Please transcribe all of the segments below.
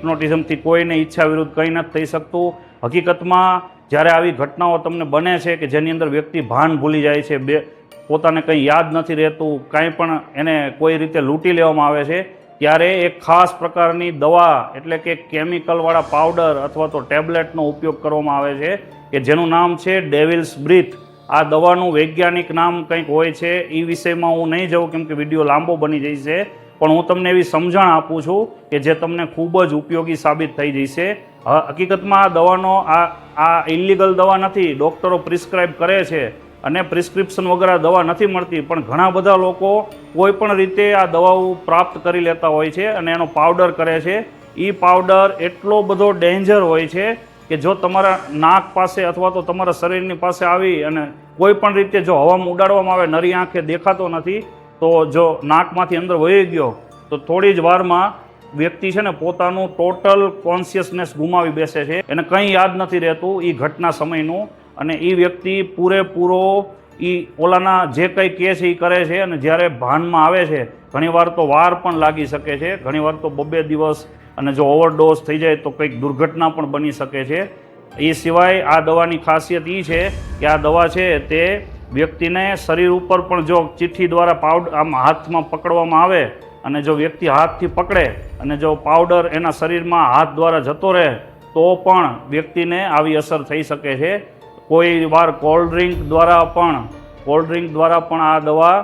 હિપ્નોટિઝમથી કોઈને ઈચ્છા વિરુદ્ધ કંઈ નથી થઈ શકતું. હકીકતમાં જ્યારે આવી ઘટનાઓ તમને બને છે કે જેની અંદર વ્યક્તિ ભાન ભૂલી જાય છે, બે પોતાને કંઈ યાદ નથી રહેતું, કાંઈ પણ એને કોઈ રીતે લૂંટી લેવામાં આવે છે, ત્યારે એક ખાસ પ્રકારની દવા એટલે કે કેમિકલવાળા પાવડર અથવા તો ટેબ્લેટનો ઉપયોગ કરવામાં આવે છે કે જેનું નામ છે ડેવિલ્સ બ્રીથ. આ દવાનું વૈજ્ઞાનિક નામ કંઈક હોય છે એ વિષયમાં હું નહીં જાઉં કેમ કે વીડિયો લાંબો બની જશે. પણ હું તમને એવી સમજણ આપું છું કે જે તમને ખૂબ જ ઉપયોગી સાબિત થઈ જશે હકીકતમાં આ દવાનો આ આ ઇલીગલ દવા નથી, ડૉક્ટરો પ્રિસ્ક્રાઇબ કરે છે અને પ્રિસ્ક્રિપ્શન વગર દવા નથી મળતી, પણ ઘણા બધા લોકો કોઈ પણ રીતે આ દવાઓ પ્રાપ્ત કરી લેતા હોય છે અને એનો પાવડર કરે છે. એ પાવડર એટલો બધો ડેન્જર હોય છે કે જો તમારા નાક પાસે અથવા તો તમારા શરીરની પાસે આવી અને કોઈ પણ રીતે જો હવામાં ઉડાડવામાં આવે, નરી આંખે દેખાતો નથી તો જો નાકમાંથી અંદર વહી ગયો, તો થોડી જ વારમાં વ્યક્તિ છે ને પોતાનું ટોટલ કોન્શિયસનેસ ગુમાવી બેસે છે. એને કંઈ યાદ નથી રહેતું એ ઘટના સમયનું અને એ વ્યક્તિ પૂરેપૂરો એ ઓલાના જે કંઈ કહે છે એ કરે છે અને જ્યારે ભાનમાં આવે છે, ઘણીવાર તો વાર પણ લાગી શકે છે. ઘણીવાર તો બબ્બે દિવસ અને જો ઓવરડોઝ થઈ જાય તો કંઈક દુર્ઘટના પણ બની શકે છે. એ સિવાય આ દવાની ખાસિયત એ છે કે આ દવા છે તે વ્યક્તિને શરીર ઉપર પણ જો ચિઠ્ઠી દ્વારા પાવડર આમ હાથમાં પકડવામાં આવે અને જો વ્યક્તિ હાથથી પકડે અને જો પાવડર એના શરીરમાં હાથ દ્વારા જતો રહે, તો પણ વ્યક્તિને આવી અસર થઈ શકે છે. કોઈ વાર કોલ્ડ ડ્રિંક દ્વારા પણ કોલ્ડ ડ્રિંક દ્વારા પણ આ દવા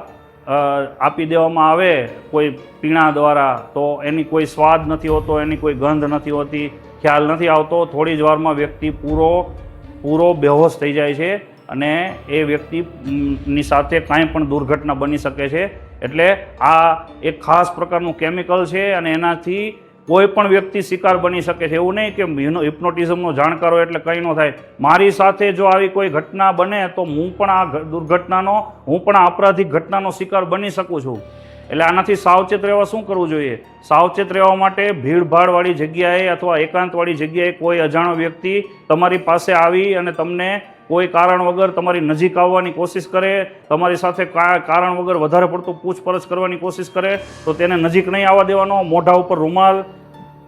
આપી દેવામાં આવે, કોઈ પીણા દ્વારા, તો એની કોઈ સ્વાદ નથી હોતો, એની કોઈ ગંધ નથી હોતી, ખ્યાલ નથી આવતો, થોડી જ વારમાં વ્યક્તિ પૂરો પૂરો બેહોશ થઈ જાય છે. અને એ વ્યક્તિની સાથે કાંઈ પણ દુર્ઘટના બની શકે છે. એટલે આ એક ખાસ પ્રકારનું કેમિકલ છે અને એનાથી કોઈ પણ વ્યક્તિ શિકાર બની શકે છે. એવું નહીં કે હિપ્નોટિઝમનો જાણકાર એટલે કંઈ ન થાય. મારી સાથે જો આવી કોઈ ઘટના બને તો હું પણ આ દુર્ઘટનાનો, હું પણ આ અપરાધિક ઘટનાનો શિકાર બની શકું છું. એટલે આનાથી સાવચેત રહેવા શું કરવું જોઈએ? સાવચેત રહેવા માટે ભીડભાડવાળી જગ્યાએ અથવા એકાંતવાળી જગ્યાએ કોઈ અજાણો વ્યક્તિ તમારી પાસે આવી અને તમને કોઈ કારણ વગર તમારી નજીક આવવાની કોશિશ કરે, તમારી સાથે કારણ વગર વધારે પડતું પૂછપરછ કરવાની કોશિશ કરે, તો તેને નજીક નહીં આવવા દેવાનો, મોઢા ઉપર રૂમાલ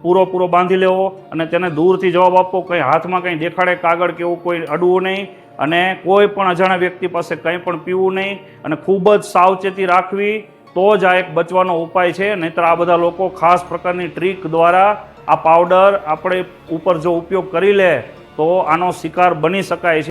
પૂરો પૂરો બાંધી લેવો અને તેને દૂરથી જવાબ આપવો, કંઈ હાથમાં કંઈ દેખાડે, કાગળ કે એવું કોઈ અડવું નહીં અને કોઈ પણ અજાણ્યા વ્યક્તિ પાસે કંઈ પણ પીવું નહીં અને ખૂબ જ સાવચેતી રાખવી, તો જ આ એક બચવાનો ઉપાય છે. નહીંતર આ બધા લોકો ખાસ પ્રકારની ટ્રીક દ્વારા આ પાવડર આપણે ઉપર જો ઉપયોગ કરી લે, તો આનો શિકાર બની શકાય છે.